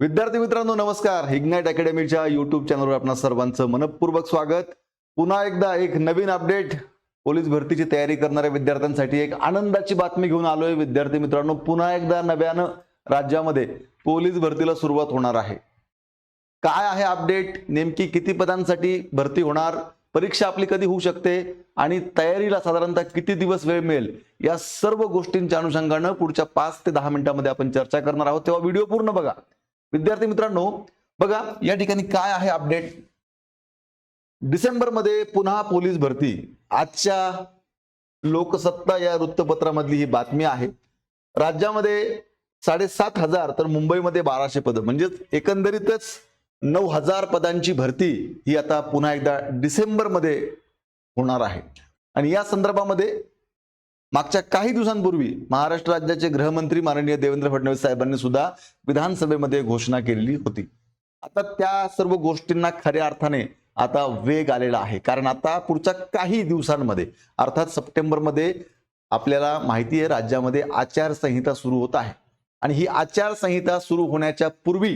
विद्यार्थी मित्रांनो नमस्कार. इग्नाइट अकॅडमीच्या युट्यूब चॅनलवर आपण सर्वांचं मनपूर्वक स्वागत. पुन्हा एकदा एक नवीन अपडेट पोलीस भरतीची तयारी करणाऱ्या विद्यार्थ्यांसाठी एक आनंदाची बातमी घेऊन आलोय. विद्यार्थी मित्रांनो पुन्हा एकदा नव्यानं राज्यामध्ये पोलीस भरतीला सुरुवात होणार आहे. काय आहे अपडेट नेमकी किती पदांसाठी भरती होणार? परीक्षा आपली कधी होऊ शकते? आणि तयारीला साधारणतः किती दिवस वेळ मिळेल? या सर्व गोष्टींच्या अनुषंगानं पुढच्या पाच ते दहा मिनिटांमध्ये आपण चर्चा करणार आहोत. तेव्हा व्हिडिओ पूर्ण बघा. विद्यार्थी मित्रांनो बघा या ठिकाणी काय आहे अपडेट डिसेंबरमध्ये पुन्हा पोलीस भरती. आजच्या लोकसत्ता या वृत्तपत्रामधली ही बातमी आहे. राज्यामध्ये साडेसात हजार तर मुंबईमध्ये बाराशे पदं. म्हणजेच एकंदरीतच नऊ हजार पदांची भरती ही आता पुन्हा एकदा डिसेंबरमध्ये होणार आहे. आणि या संदर्भामध्ये मागच्या काही दिवसांपूर्वी महाराष्ट्र राज्याचे गृहमंत्री माननीय देवेंद्र फडणवीस साहेबांनी सुद्धा विधानसभेमध्ये घोषणा केलेली होती. आता त्या सर्व गोष्टींना खऱ्या अर्थाने आता वेग आलेला आहे. कारण आता पुढच्या काही दिवसांमध्ये अर्थात सप्टेंबरमध्ये आपल्याला माहिती आहे राज्यामध्ये आचारसंहिता सुरू होत आहे. आणि ही आचारसंहिता सुरू होण्याच्या पूर्वी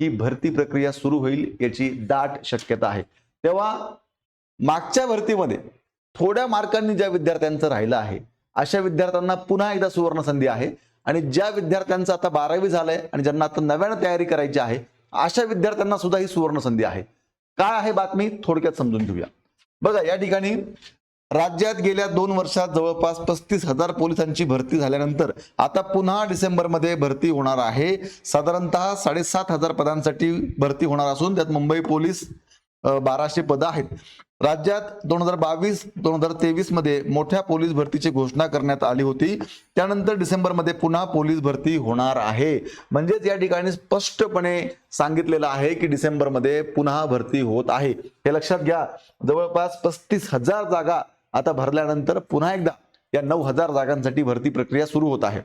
ही भरती प्रक्रिया सुरू होईल याची दाट शक्यता आहे. तेव्हा मागच्या भरतीमध्ये थोड्या मार्कांनी ज्या विद्यार्थ्यांचं राहिलं आहे अशा विद्यार्थ्यांना पुन्हा एकदा सुवर्ण संधी आहे. आणि ज्या विद्यार्थ्यांचं आता बारावी झालंय आणि ज्यांना आता नव्यानं तयारी करायची आहे अशा विद्यार्थ्यांना सुद्धा ही सुवर्ण संधी आहे. काय आहे बातमी? थोडक्यात समजून घेऊया. बघा या ठिकाणी राज्यात गेल्या दोन वर्षात जवळपास पस्तीस हजार पोलिसांची भरती झाल्यानंतर आता पुन्हा डिसेंबरमध्ये भरती होणार आहे. साधारणतः साडेसात हजार पदांसाठी भरती होणार असून त्यात मुंबई पोलीस बाराशे पदं आहेत. राज्यात दोन हजार बावीस दोन हजार तेवीसमध्ये मोठ्या पोलीस भरतीची घोषणा करण्यात आली होती. त्यानंतर डिसेंबरमध्ये पुन्हा पोलीस भरती होणार आहे. म्हणजेच या ठिकाणी स्पष्टपणे सांगितलेलं आहे की डिसेंबरमध्ये पुन्हा भरती होत आहे. हे लक्षात घ्या. जवळपास पस्तीस हजार जागा आता भरल्यानंतर पुन्हा एकदा या नऊ हजार जागांसाठी भरती प्रक्रिया सुरू होत आहे.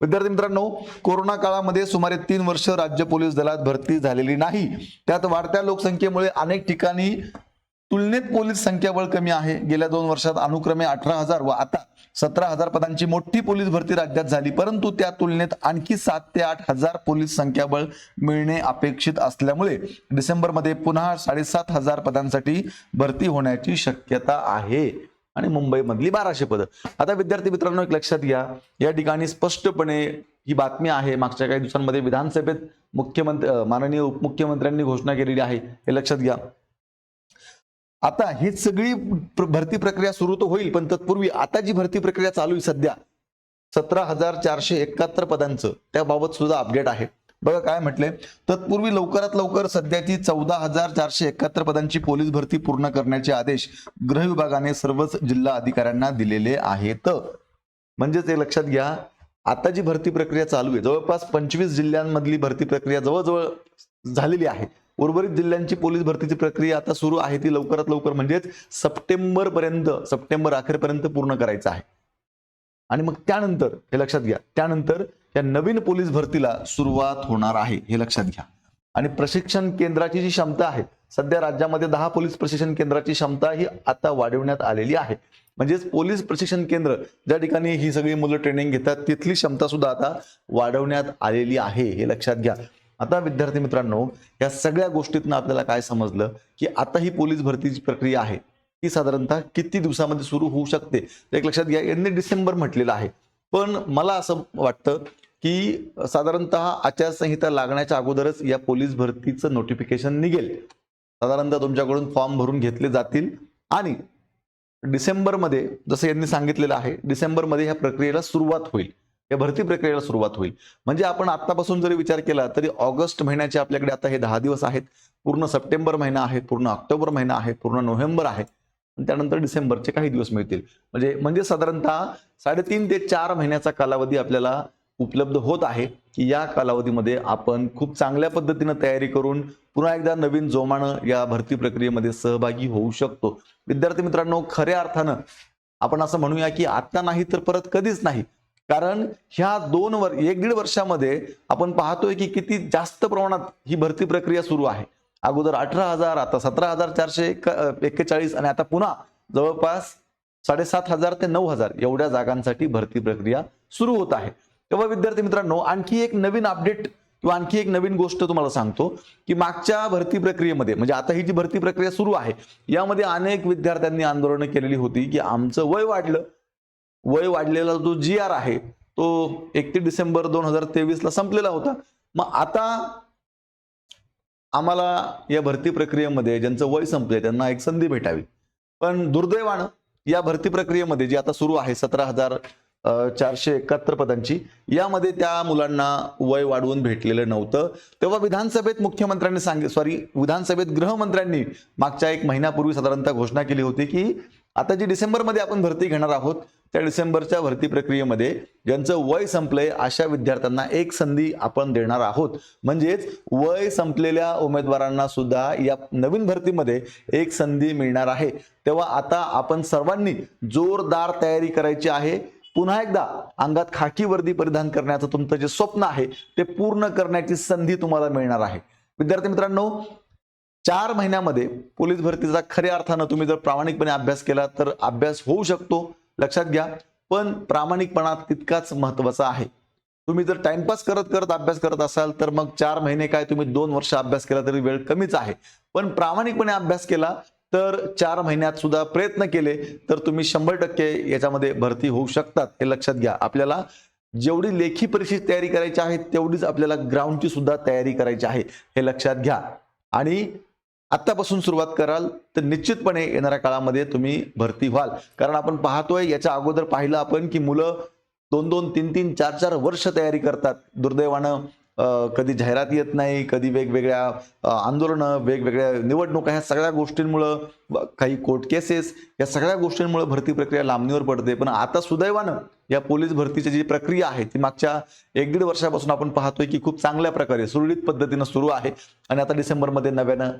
विद्यार्थी मित्रांनो कोरोना काळामध्ये सुमारे तीन वर्ष राज्य पोलीस दलात भरती झालेली नाही. त्यात वाढत्या लोकसंख्येमुळे अनेक ठिकाणी तुलनेत पोलीस संख्याबळ कमी आहे. गेल्या दोन वर्षात अनुक्रमे अठरा हजार व आता सतरा हजार पदांची मोठी पोलीस भरती राज्यात झाली. परंतु त्या तुलनेत आणखी सात ते आठ हजार पोलीस संख्याबळ मिळणे अपेक्षित असल्यामुळे डिसेंबरमध्ये पुन्हा साडेसात हजार पदांसाठी भरती होण्याची शक्यता आहे. आणि मुंबईमधली बाराशे पदं. आता विद्यार्थी मित्रांनो एक लक्षात घ्या. या ठिकाणी स्पष्टपणे ही बातमी आहे. मागच्या काही दिवसांमध्ये विधानसभेत मुख्यमंत्री माननीय उपमुख्यमंत्र्यांनी घोषणा केलेली आहे. हे लक्षात घ्या. आता ही सगळी भरती प्रक्रिया सुरू तर होईल पण तत्पूर्वी आता जी भरती प्रक्रिया चालू आहे सध्या सतरा हजार चारशे एकाहत्तर पदांचं त्याबाबत सुद्धा अपडेट आहे. बघा काय म्हटले तत्पूर्वी लवकरात लवकर सध्याची चौदा हजार चारशे एकाहत्तर पदांची पोलीस भरती पूर्ण करण्याचे आदेश गृह विभागाने सर्वच जिल्हा अधिकाऱ्यांना दिलेले आहेत. म्हणजेच हे लक्षात घ्या आता जी भरती प्रक्रिया चालू आहे जवळपास पंचवीस जिल्ह्यांमधली भरती प्रक्रिया जवळजवळ झालेली आहे. उर्वरित जिल्ह्यांची पोलीस भरतीची प्रक्रिया आता सुरू आहे. ती लवकरात लवकर म्हणजेच सप्टेंबर पर्यंत सप्टेंबर अखेरपर्यंत पूर्ण करायचं आहे. आणि मग त्यानंतर हे लक्षात घ्या त्यानंतर या नवीन पोलीस भरतीला सुरुवात होणार आहे. हे लक्षात घ्या. आणि प्रशिक्षण केंद्राची जी क्षमता आहे सध्या राज्यामध्ये दहा पोलीस प्रशिक्षण केंद्राची क्षमता ही आता वाढवण्यात आलेली आहे. म्हणजेच पोलीस प्रशिक्षण केंद्र ज्या ठिकाणी ही सगळी मुलं ट्रेनिंग घेतात तिथली क्षमता सुद्धा आता वाढवण्यात आलेली आहे. हे लक्षात घ्या. आता विद्यार्थी मित्रांनो या सगळ्या गोष्टीतनं आपल्याला काय समजलं की आता ही पोलीस भरतीची प्रक्रिया आहे ती साधारणतः किती दिवसामध्ये सुरू होऊ शकते? तर एक लक्षात घ्या यांनी डिसेंबर म्हटलेलं आहे. पण मला असं वाटतं की साधारणतः आचारसंहिता लागण्याच्या अगोदरच या पोलीस भरतीचं नोटिफिकेशन निघेल. साधारणतः तुमच्याकडून फॉर्म भरून घेतले जातील आणि डिसेंबरमध्ये जसं यांनी सांगितलेलं आहे डिसेंबरमध्ये ह्या प्रक्रियेला सुरुवात होईल. या भरती प्रक्रियेला सुरुवात होईल. म्हणजे आपण आतापासून जरी विचार केला तरी ऑगस्ट महिन्याचे आपल्याकडे आता हे दहा दिवस आहेत. पूर्ण सप्टेंबर महिना आहे पूर्ण ऑक्टोबर महिना आहे पूर्ण नोव्हेंबर आहे. त्यानंतर डिसेंबरचे काही दिवस मिळतील. म्हणजे म्हणजे साधारणतः साडेतीन ते चार महिन्याचा कालावधी आपल्याला उपलब्ध होत आहे की या कालावधीमध्ये आपण खूप चांगल्या पद्धतीनं तयारी करून पुन्हा एकदा नवीन जोमानं या भरती प्रक्रियेमध्ये सहभागी होऊ शकतो. विद्यार्थी मित्रांनो खऱ्या अर्थानं आपण असं म्हणूया की आता नाही तर परत कधीच नाही. कारण ह्या दोन वर एक दीड वर्षामध्ये आपण पाहतोय की किती जास्त प्रमाणात ही भरती प्रक्रिया सुरू आहे. अगोदर अठरा हजार आता सतरा हजार चारशे एक- एक्केचाळीस आणि आता पुन्हा जवळपास साडेसात हजार ते नऊ हजार एवढ्या जागांसाठी भरती प्रक्रिया सुरू होत आहे. तेव्हा विद्यार्थी मित्रांनो आणखी एक नवीन अपडेट किंवा आणखी एक नवीन गोष्ट तुम्हाला सांगतो की मागच्या भरती प्रक्रियेमध्ये म्हणजे आता ही जी भरती प्रक्रिया सुरू आहे यामध्ये अनेक विद्यार्थ्यांनी आंदोलनं केलेली होती की आमचं वय वाढलं वय वाढलेला जो जी आर आहे तो एकतीस डिसेंबर दोन हजार तेवीसला संपलेला होता. मग आता आम्हाला या भरती प्रक्रियेमध्ये ज्यांचं वय संपले त्यांना एक संधी भेटावी. पण दुर्दैवानं या भरती प्रक्रियेमध्ये जी आता सुरू आहे सतरा हजार चारशे एकाहत्तर पदांची यामध्ये त्या मुलांना वय वाढवून भेटलेलं नव्हतं. तेव्हा विधानसभेत मुख्यमंत्र्यांनी सांग सॉरी विधानसभेत गृहमंत्र्यांनी मागच्या एक महिन्यापूर्वी साधारणतः घोषणा केली होती की आता जी डिसेंबरमध्ये आपण भरती घेणार आहोत त्या डिसेंबरच्या भरती प्रक्रियेमध्ये ज्यांचं वय संपलंय अशा विद्यार्थ्यांना एक संधी आपण देणार आहोत. म्हणजेच वय संपलेल्या उमेदवारांना सुद्धा या नवीन भरतीमध्ये एक संधी मिळणार आहे. तेव्हा आता आपण सर्वांनी जोरदार तयारी करायची आहे. पुन्हा एकदा अंगात खाकी वर्दी परिधान करण्याचं तुमचं जे स्वप्न आहे ते पूर्ण करण्याची संधी तुम्हाला मिळणार आहे. विद्यार्थी मित्रांनो चार महिन्यामध्ये पोलीस भरतीचा खऱ्या अर्थानं तुम्ही जर प्रामाणिकपणे अभ्यास केला तर अभ्यास होऊ शकतो. लक्षात घ्या. पण प्रामाणिकपणा तितकाच महत्त्वाचा आहे. तुम्ही जर टाइमपास करत करत अभ्यास करत असाल तर मग चार महिने काय तुम्ही दोन वर्ष अभ्यास केला तरी वेळ कमीच आहे. पण प्रामाणिकपणे अभ्यास केला तर चार महिन्यात सुद्धा प्रयत्न केले तर तुम्ही शंभर टक्के याच्यामध्ये भरती होऊ शकतात. हे लक्षात घ्या. आपल्याला जेवढी लेखी परीक्षेची तयारी करायची आहे तेवढीच आपल्याला ग्राउंडची सुद्धा तयारी करायची आहे. हे लक्षात घ्या. आणि आत्तापासून सुरुवात कराल तर निश्चितपणे येणाऱ्या काळामध्ये तुम्ही भरती व्हाल. कारण आपण पाहतोय याच्या अगोदर पाहिलं आपण की मुलं दोन दोन तीन तीन चार चार वर्ष तयारी करतात. दुर्दैवानं कधी जाहिरात येत नाही कधी वेगवेगळ्या आंदोलनं वेगवेगळ्या निवडणुका ह्या सगळ्या गोष्टींमुळं काही कोर्ट केसेस या सगळ्या गोष्टींमुळे भरती प्रक्रिया लांबणीवर पडते. पण आता सुदैवानं या पोलीस भरतीची जी प्रक्रिया आहे ती मागच्या एक दीड वर्षापासून आपण पाहतोय की खूप चांगल्या प्रकारे सुरळीत पद्धतीनं सुरू आहे. आणि आता डिसेंबरमध्ये नव्यानं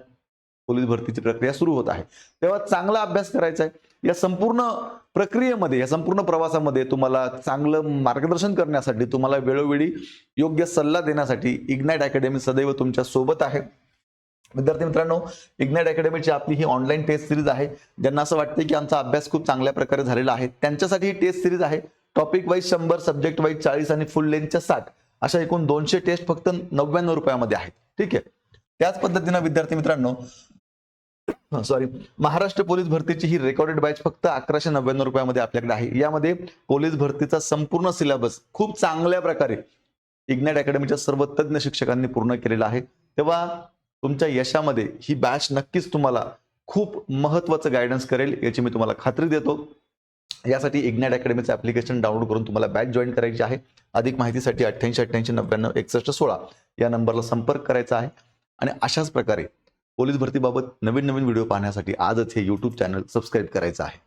पोलीस भरतीची प्रक्रिया सुरू होत आहे. तेव्हा चांगला अभ्यास करायचा आहे. या संपूर्ण प्रक्रियेमध्ये या संपूर्ण प्रवासामध्ये तुम्हाला चांगलं मार्गदर्शन करण्यासाठी तुम्हाला वेळोवेळी योग्य सल्ला देण्यासाठी इग्नाइट अकॅडमी सदैव तुमच्यासोबत आहे. विद्यार्थी मित्रांनो इग्नाइट अकॅडमीची आपली ही ऑनलाईन टेस्ट सिरीज आहे. ज्यांना असं वाटतं की आमचा अभ्यास खूप चांगल्या प्रकारे झालेला आहे त्यांच्यासाठी ही टेस्ट सिरीज आहे. टॉपिक वाईज शंभर सब्जेक्ट वाईज चाळीस आणि फुल लेंथच्या साठ. अशा एकूण दोनशे टेस्ट फक्त नव्याण्णव रुपयामध्ये आहेत. ठीक आहे? त्याच पद्धतीनं विद्यार्थी मित्रांनो सॉरी महाराष्ट्र पोलीस भरतीची ही रेकॉर्डेड बॅच फक्त अकराशे नव्याण्णव रुपयामध्ये आपल्याकडे आहे. यामध्ये पोलीस भरतीचा संपूर्ण सिलेबस खूप चांगल्या प्रकारे इग्नॅट अकॅडमीच्या सर्व तज्ज्ञ शिक्षकांनी पूर्ण केलेला आहे. तेव्हा तुमच्या यशामध्ये ही बॅच नक्कीच तुम्हाला खूप महत्वाचं गायडन्स करेल याची मी तुम्हाला खात्री देतो. यासाठी इग्नॅट अकॅडमीचं ऍप्लिकेशन डाउनलोड करून तुम्हाला बॅच जॉईन करायची आहे. अधिक माहितीसाठी अठ्ठ्याऐंशी अठ्ठ्याऐंशी नव्याण्णव एकसष्ट सोळा या नंबरला संपर्क करायचा आहे. आणि अशाच प्रकारे पोलीस भरतीबाबत नवीन नवीन व्हिडिओ पाहण्यासाठी आजच हे यूट्यूब चॅनल सबस्क्राईब करायचं आहे.